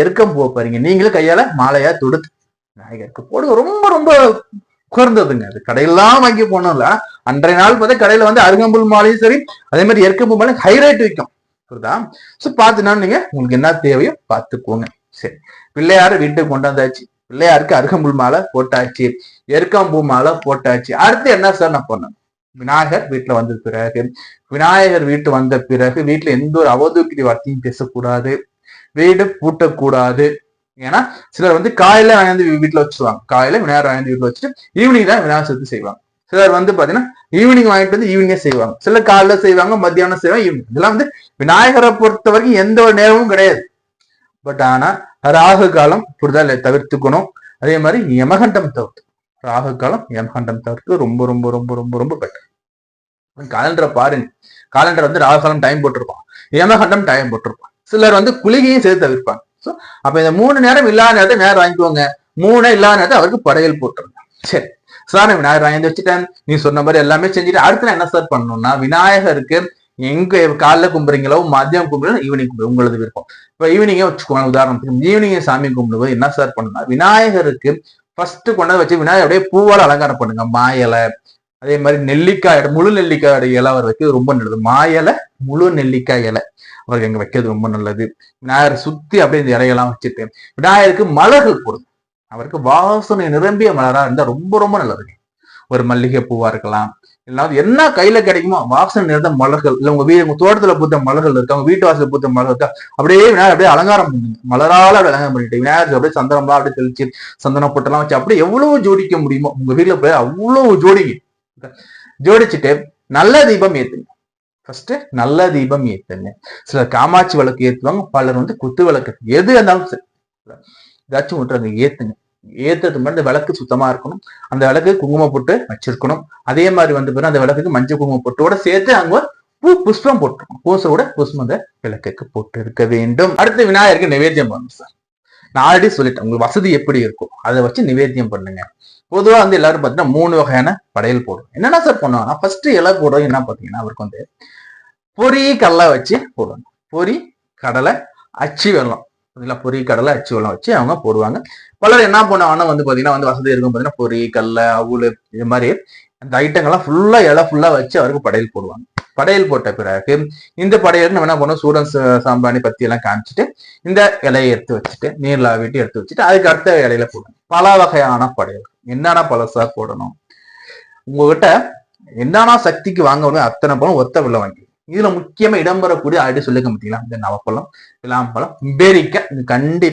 எருக்கம் பூவை பாருங்க. நீங்களும் கையால மாலையா தொடுத்து விநாயகருக்கு போடுங்க. ரொம்ப ரொம்ப குறைந்ததுங்க அது கடையெல்லாம் வாங்கி போனோம்ல. அன்றைய நாள் பார்த்தா கடையில வந்து அருகம்புல் மாலையும் சரி அதே மாதிரி எருக்கம்பு மாலையும் ஹை ரேட் விற்கும் புரியுதா? ஸோ பார்த்துனா நீங்க உங்களுக்கு என்ன தேவையோ பார்த்துக்கோங்க. சரி. பிள்ளையார வீட்டுக்கு கொண்டாந்தாச்சு பிள்ளையாருக்கு அருகம்புல் மாலை போட்டாச்சு. எருக்கம்பூ மாலை போட்டாச்சு. அடுத்து என்ன சார் நான் பண்ணேன் விநாயகர் வீட்டுல வந்த பிறகு. விநாயகர் வீட்டு வந்த பிறகு வீட்டுல எந்த ஒரு அவதூக்கிரி வார்த்தையும் பேசக்கூடாது. வீடு பூட்டக்கூடாது. ஏன்னா சிலர் வந்து காலையில வாங்கி வீட்டுல வச்சிருவாங்க. காலையில விநாயகர் வாங்கி வீட்டுல வச்சுட்டு ஈவினிங் தான் விநாயகர் சதுர்த்தி செய்வாங்க. சிலர் வந்து பாத்தீங்கன்னா ஈவினிங் வாங்கிட்டு வந்து ஈவினிங்கே செய்வாங்க. சில காலைல செய்வாங்க மத்தியானம் செய்வாங்க ஈவினிங் இதெல்லாம் வந்து விநாயகரை பொறுத்த வரைக்கும் எந்த ஒரு நேரமும் கிடையாது. பட் ஆனா ராகு காலம் புரிதல் தவிர்த்துக்கணும். அதே மாதிரி யமகண்டம் தவிர்த்து. ராகு காலம் யமகண்டம் தவிர்த்து ரொம்ப ரொம்ப ரொம்ப ரொம்ப ரொம்ப பெட்டர் காலண்டரை பாருங்க. காலண்டர் வந்து ராகு காலம் டைம் போட்டிருப்பான் யமகண்டம் டைம் போட்டிருப்பான் சிலர் வந்து குளிகையும் சேர்த்து தவிர்ப்பாங்க. ஸோ அப்போ இந்த மூணு நேரம் இல்லாத நேரத்தை நேரம் வாங்கிக்கோங்க. மூணு இல்லாத நேரத்தை அவருக்கு படையல் போட்டுருங்க சரி. சார் நான் விநாயகர் வாங்கி வச்சுட்டேன். நீ சொன்ன மாதிரி எல்லாமே செஞ்சுட்டு அடுத்து நான் என்ன சார் பண்ணணும்னா விநாயகருக்கு எங்க காலைல கும்புறீங்களோ மதியம் கும்புறீங்களோ ஈவினிங் கும்பிடு உங்களது விருப்பம். இப்போ ஈவினிங்கே வச்சுக்கோங்க உதாரணத்துக்கு ஈவினிங் சாமி கும்பிடும்போது என்ன சார் பண்ணணும்னா விநாயகருக்கு ஃபர்ஸ்ட் கொண்டாந்து வச்சு விநாயகர் அப்படியே பூவால் அலங்காரம் பண்ணுங்க. மாயலை அதே மாதிரி நெல்லிக்காய் முழு நெல்லிக்காய் இலை அவர் வைக்கிறது ரொம்ப நல்லது. மாயலை முழு நெல்லிக்காய் இலை அவருக்கு எங்க வைக்கிறது ரொம்ப நல்லது. விநாயகரை சுத்தி அப்படியே இந்த இலையெல்லாம் வச்சுட்டு விநாயகருக்கு மலர்கள் போடுது அவருக்கு வாசனை நிரம்பிய மலரா இருந்தா ரொம்ப ரொம்ப நல்லதுங்க ஒரு மல்லிகை பூவா இருக்கலாம். இல்லாத என்ன கையில கிடைக்குமோ வாசனை நிறைந்த மலர்கள் இல்ல உங்க வீடு உங்க தோட்டத்துல பூத்த மலர்கள் இருக்கா உங்க வீட்டு வாசல பூத்த மலர்கள் இருக்கா அப்படியே விநாயகர் அப்படியே அலங்காரம் பண்ணுங்க. மலரால அப்படியே அலங்காரம் பண்ணிட்டு விநாயகர் அப்படியே சந்தனம்லாம் அப்படியே தெளிச்சு சந்தனம் பொட்டெல்லாம் வச்சு அப்படியே எவ்வளவு ஜோடிக்க முடியுமோ உங்க வீட்டுல போய் அவ்வளவு ஜோடிங்க. ஜோடிச்சுட்டு நல்ல தீபம் ஏத்துங்க. ஃபர்ஸ்ட் நல்ல தீபம் ஏத்துங்க. சிலர் காமாட்சி விளக்கு ஏத்துவாங்க பலர் வந்து குத்து விளக்கு எது இருந்தாலும் சரி. ஏதாச்சும் விட்டுறாங்க ஏத்துங்க. ஏத்துறதுக்கு முன்னாடி அந்த விளக்கு சுத்தமா இருக்கணும். அந்த விளக்கு குங்குமம் போட்டு வச்சிருக்கணும். அதே மாதிரி வந்து பிறகு அந்த விளக்குக்கு மஞ்சள் குங்குமம் போட்டோட சேர்த்து அங்க பூ புஷ்பம் போட்டுருக்கணும். பூசோட புஷ்பம் அந்த விளக்குக்கு போட்டு இருக்க வேண்டும். அடுத்து விநாயகருக்கு நிவேத்தியம் பண்ணணும் சார் நான் ஆல்ரெடி சொல்லிட்டேன் உங்களுக்கு வசதி எப்படி இருக்கும் அதை வச்சு நிவேத்தியம் பண்ணுங்க. பொதுவாக வந்து எல்லாரும் பார்த்தீங்கன்னா மூணு வகையான படையல் போடுவோம். என்னென்ன சார் பண்ணுவாங்கன்னா ஃபர்ஸ்ட் இலை போடுறது என்ன பார்த்தீங்கன்னா அவருக்கு வந்து பொரி கடலை வச்சு போடுவாங்க. பொரி கடலை அச்சு வெள்ளம் பார்த்தீங்களா பொரி கடலை அச்சு வெள்ளம் வச்சு அவங்க போடுவாங்க. பலர் என்ன பண்ணுவாங்கன்னா வந்து பார்த்தீங்கன்னா வந்து வசதி இருக்கும் பார்த்தீங்கன்னா பொரி கடலை அவுள் இது மாதிரி அந்த ஐட்டங்கள்லாம் ஃபுல்லாக இலை ஃபுல்லாக வச்சு அவருக்கு படையல் போடுவாங்க. படையல் போட்ட பிறகு இந்த படையலுக்கு நம்ம என்ன பண்ணுவோம்? சூடன் ச- பத்தி எல்லாம் காமிச்சிட்டு இந்த இலையை எடுத்து வச்சுட்டு நீர்ல வீட்டு எடுத்து வச்சுட்டு அதுக்கு அடுத்த இலையில போடுவாங்க பல வகையான படையல் என்னென்ன பழசா போடணும்? உங்ககிட்ட என்னென்ன சக்திக்கு வாங்கணும்? அத்தனை பழம் ஒத்த வெள்ளம் வாங்கி. இதுல முக்கியமா இடம்பெறக்கூடிய ஆல்ரெடி சொல்லிக்க பார்த்தீங்களா இந்த நவப்பழம் விளாம்பழம் பேரிக்க கண்டிப்பா